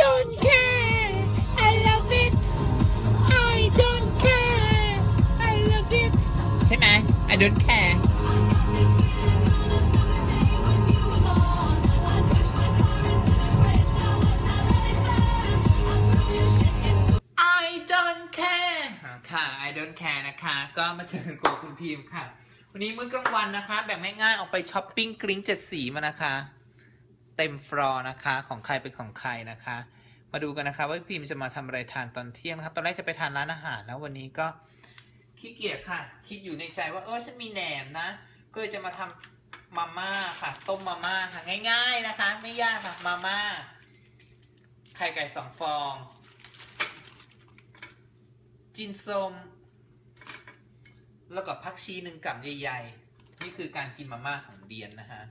don't care I love it I don't care I love it ใช่ไหม I don't care I don't care ค่ะ I don't care นะคะ ก็มาเจอกันกับคุณพิมพ์ค่ะ วันนี้มื้อกลางวันนะคะ แบบง่ายๆ ออกไปช้อปปิ้งกริ้งเจ็ดสีมานะคะ เต็มฟลอร์นะคะ ของใครเป็นของใครนะคะ มาดูกันนะคะว่าพี่พิมจะมาทำอะไรทานตอนเที่ยงนะคะตอนแรกจะไปทานร้านอาหารแล้ววันนี้ก็ขี้เกียจค่ะ คิดอยู่ในใจว่าเออฉันมีแหนมนะ ก็เลยจะมาทำมาม่าค่ะ ต้มมาม่าค่ะง่าย ๆนะคะ ไม่ยากค่ะมาม่าไข่ไก่สองฟอง จินส้มแล้วก็พักชีหนึ่งกับใหญ่ๆ นี่คือการกินมาม่าของเดียนนะฮะ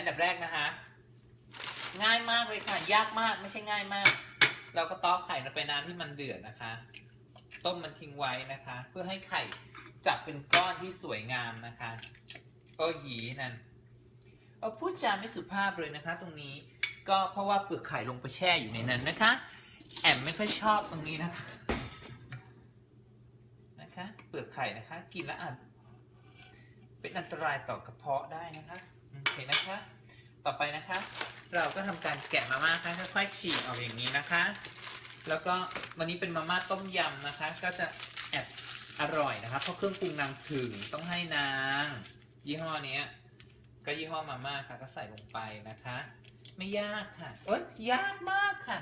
อันดับแรกนะคะ ง่ายมากเลยค่ะ ยากมากไม่ใช่ง่ายมาก เราก็ตอกไข่ลงไปน้ำที่มันเดือดนะคะ ต้มมันทิ้งไว้นะคะ เพื่อให้ไข่จับเป็นก้อนที่สวยงามนะคะโอ้หยีนั่นเอาพูดจาไม่สุภาพเลยนะคะ ตรงนี้ก็เพราะว่าเปลือกไข่ลงไปแช่อยู่ในนั้นนะคะ แอมไม่ค่อยชอบตรงนี้นะคะนะคะ เปลือกไข่นะคะ กินแล้วอาจเป็นอันตรายต่อกระเพาะได้นะคะ โอเคนะคะ ต่อไปนะคะ เราก็ทำการแกะมาม่าค่ะค่อยๆฉีกออกอย่างนี้นะคะ แล้วก็วันนี้เป็นมาม่าต้มยำนะคะ ก็จะแอบอร่อยนะคะเพราะเครื่องปรุงนางถึงต้องให้นาง ยี่ห้อนี้ก็ยี่ห้อมาม่าค่ะก็ใส่ลงไปนะคะ ไม่ยากค่ะเอ้ยยากมากค่ะ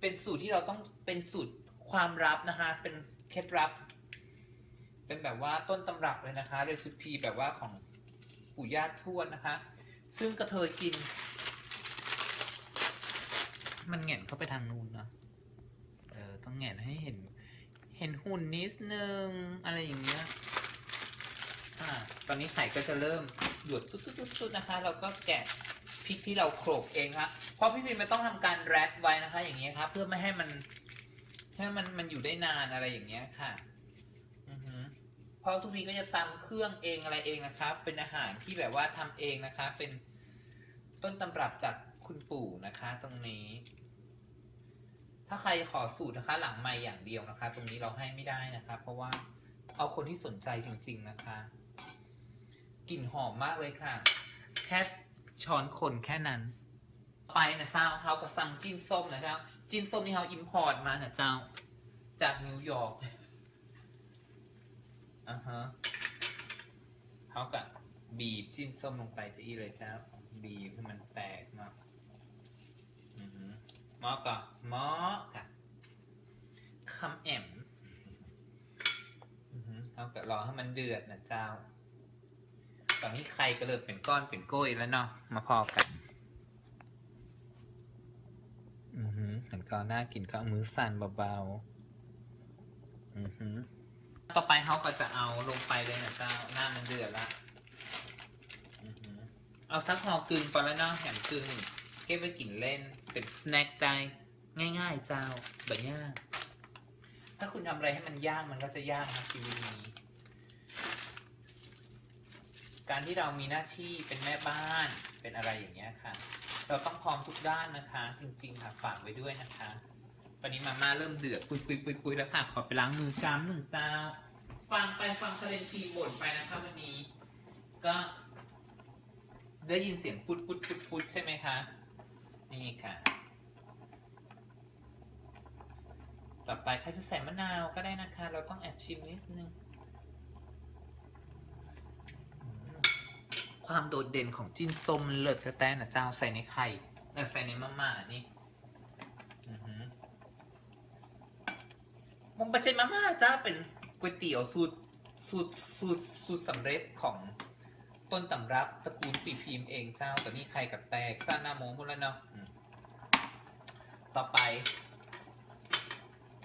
เป็นสูตรที่เราต้องเป็นสูตรความลับนะคะ เป็นเคล็ดลับ เป็นแบบว่าต้นตำรับเลยนะคะเรซิปีแบบว่าของ ปู่ย่าทวดนะคะ ซึ่งกระเทยกิน มันแหง่นเข้าไปทางนู้นนะเออต้องแหง่นให้เห็น เห็นหุ่นนิดนึง อะไรอย่างเงี้ยอ่าตอนนี้ไข่ก็จะเริ่มหยดตุ๊ดๆๆนะคะ เราก็แกะพริกที่เราโขลกเองครับเพราะพี่พิมไม่ต้องทำการแรปไว้นะคะ อย่างเงี้ยครับเพื่อไม่ให้มันให้มันมันอยู่ได้นานอะไรอย่างเงี้ยค่ะ เพราะทุกทีก็จะตำเครื่องเองอะไรเองนะครับ เป็นอาหารที่แบบว่าทำเองนะคะ เป็นต้นตำรับจากคุณปู่นะคะ ตรงนี้ ถ้าใครขอสูตรนะคะ หลังไม่อย่างเดียวนะคะ ตรงนี้เราให้ไม่ได้นะคะ เพราะว่าเอาคนที่สนใจจริง ๆนะคะกลิ่นหอมมากเลยค่ะ แค่ช้อนคนแค่นั้น ไปนะเจ้าเขาก็สั่งจินส้มนะครับจินส้มนี่เขาอิมพอร์ตมานะเจ้า จากนิวยอร์ก อ่าฮะเขากับบีบจิ้นส้มลงไปจะอีเลยเจ้าบีบให้มันแตกเนาะอือฮึหมอก่อนหมอกับคำแอมอือฮึเขากับรอให้มันเดือดนะเจ้า ตอนนี้ไข่ก็เริ่มเป็นก้อนเป็นก้ยแล้วเนาะมาพอกันอือหือเห็นก็น่ากินก็มือสั่นเบาๆอือหือ ต่อไปเขาก็จะเอาลงไปเลยนะเจ้าหน้ามันเดือดละเอาซักหอกึ่งไปแล้วเนาะแหมกึ่งหนึ่งเก็บไว้กินเล่นเป็นสแน็คได้ง่าย ๆ เจ้าแบบยาก ถ้าคุณทำอะไรให้มันยากมันก็จะยากนะชีวิตนี้ การที่เรามีหน้าที่เป็นแม่บ้านเป็นอะไรอย่างเงี้ยค่ะ เราต้องพร้อมทุกด้านนะคะ จริง ๆ ค่ะฝากไว้ด้วยนะคะ ตอนนี้มาม่าเริ่มเดือดปุยปุยปุยปุยแล้วค่ะ ขอไปล้างมือจ้ำหนึ่งเจ้า ฟังไปฟังเซเลนทีบ่นไปนะคะวันนี้ ก็ได้ยินเสียงพุดพุดพุดพุดใช่ไหมคะ นี่ค่ะ ต่อไปใครจะใส่มะนาวก็ได้นะคะ เราต้องแอบชิมนิดนึง ความโดดเด่นของจิ้นส้มเลิศแต่แต่นะเจ้าใส่ในไข่ใส่ในมะม่านี่อือหือ มันไม่ใช่มาม่าจ้าเป็นก๋วยเตี๋ยวสูตรสูตรสูตรสูตรสำเร็จของต้นตำรับตระกูลปีพิมพ์เองเจ้าแต่นี่ไข่กับแตกซ่าหน้าโมงพวกแล้วเนาะอืมต่อไป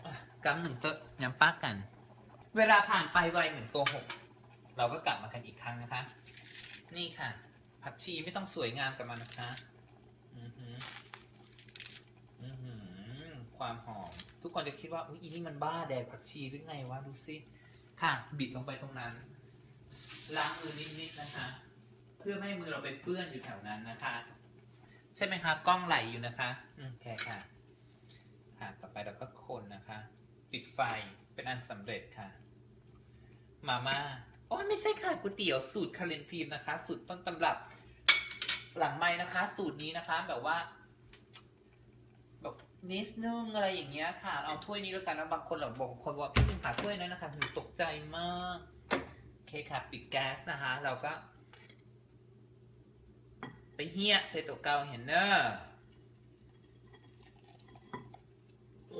อะกำหนึ่งเตอะย้ำป้ากัน เวลาผ่านไปไวเหมือนโกหกเราก็กลับมากันอีกครั้งนะคะ นี่ค่ะ ผักชีไม่ต้องสวยงามกับมันนะคะ อือหือ อือหือ ความหอม ทุกคนจะคิดว่าอุ้ยอีนี่มันบ้าแดกผักชีหรือไงวะดูสิค่ะ บิดลงไปตรงนั้นล้างมือนิดๆนะคะ เพื่อไม่ให้มือเราไปเปื้อนอยู่แถวนั้นนะคะ ใช่ไหมคะกล้องไหลอยู่นะคะอืมโอเคค่ะ ค่ะ ต่อไปเราก็คนนะคะ ปิดไฟเป็นอันสำเร็จค่ะ มาม่าโอ้ยไม่ใช่ค่ะก๋วยเตี๋ยวสูตรคาเรนพีมนะคะ สูตรต้นตำรับ หลังไม้นะคะ สูตรนี้นะคะ แบบว่า นิดนึงอะไรอย่างเงี้ยค่ะ เอาถ้วยนี้แล้วกันนะบางคนหรอกบางคนว่าพี่นึงขาถ้วยนั้นนะคะหนูตกใจมากโอเคค่ะปิดแก๊สนะคะ เราก็ ไปเฮียใส่ตัวเกาเห็นเนอะ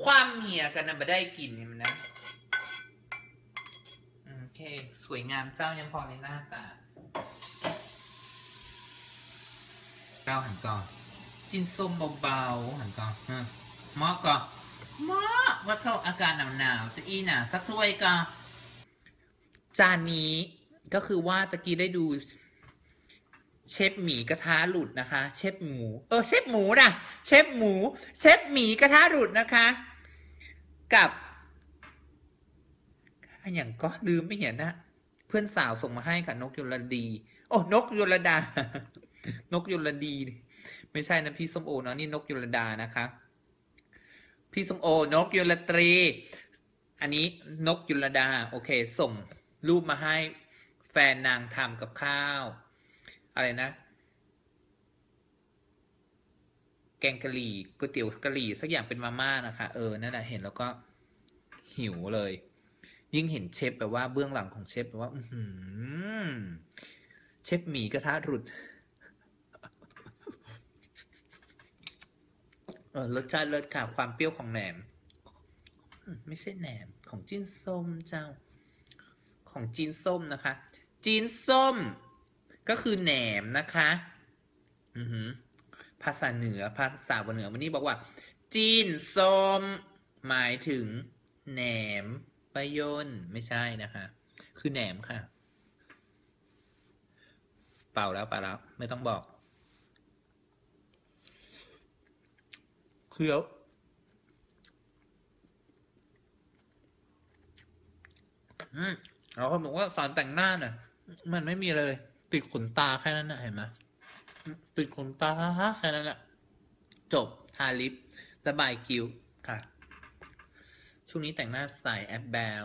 ความเหี่ยกันนะมาได้กลิ่นเห็นไหมนะโอเค สวยงามเจ้ายังพอในหน้าตาเจ้าหันก่อน จินส้มเบาๆหันก่อนฮะ หมอก่อนหมอว่าชอบอาการหนาวๆจะอีหนาสักถ้วยก่อนจานนี้ก็คือว่าตะกี้ได้ดูเชฟหมีกระทะหลุดนะคะ เชฟหมู เออเชฟหมูนะเชฟหมู เชฟหมีกระทะหลุดนะคะ กับอันอย่างก็ลืมไม่เห็นนะเพื่อนสาวส่งมาให้ค่ะนกยลดี โอ้นกยลดา นกยลดี ไม่ใช่นะพี่ส้มโอเนาะนี่นกยลดานะคะ พี่สมโอนกยลตรี อันนี้นกยลดา โอเค ส่งรูปมาให้แฟนนางทำกับข้าว อะไรนะ แกงกะหรี่ก๋วยเตี๋ยวกะหรี่สักอย่างเป็นมาม่านะคะ เออ นั่นแหละเห็นแล้วก็หิวเลย ยิ่งเห็นเชฟแบบว่าเบื้องหลังของเชฟแบบว่า อืเชฟหมีกระทะหลุด เออรสชาติเลิศค่ะ ความเปรี้ยวของแหนม ไม่ใช่แหนม ของจีนส้มเจ้า ของจีนส้มนะคะ จีนส้ม ก็คือแหนมนะคะ อือหือภาษาเหนือภาษาเหนือวันนี้บอกว่า จีนส้ม หมายถึงแหนมปะยนไม่ใช่นะคะ คือแหนมค่ะ เปล่าแล้วเปล่าแล้ว ไม่ต้องบอก เคี้ยวอืมเราคนบอกว่าสอนแต่งหน้าน่ะ มันไม่มีอะไรเลย ติดขนตาแค่นั้นนะเห็นไหมติดขนตาแค่นั้นแหละจบทาลิประบายคิ้วค่ะ ช่วงนี้แต่งหน้าใส่แอปแบล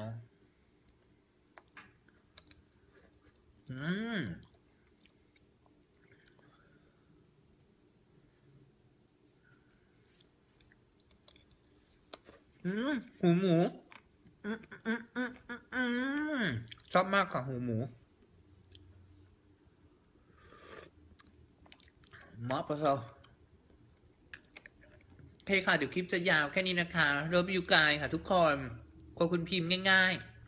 อืม หูหมูชอบมากค่ะหูหมูมอปเซาโอเคค่ะ เดี๋ยวคลิปจะยาวแค่นี้นะคะ เริ่มยู่กายค่ะทุกคนขอบคุณพิมพ์ง่าย ๆ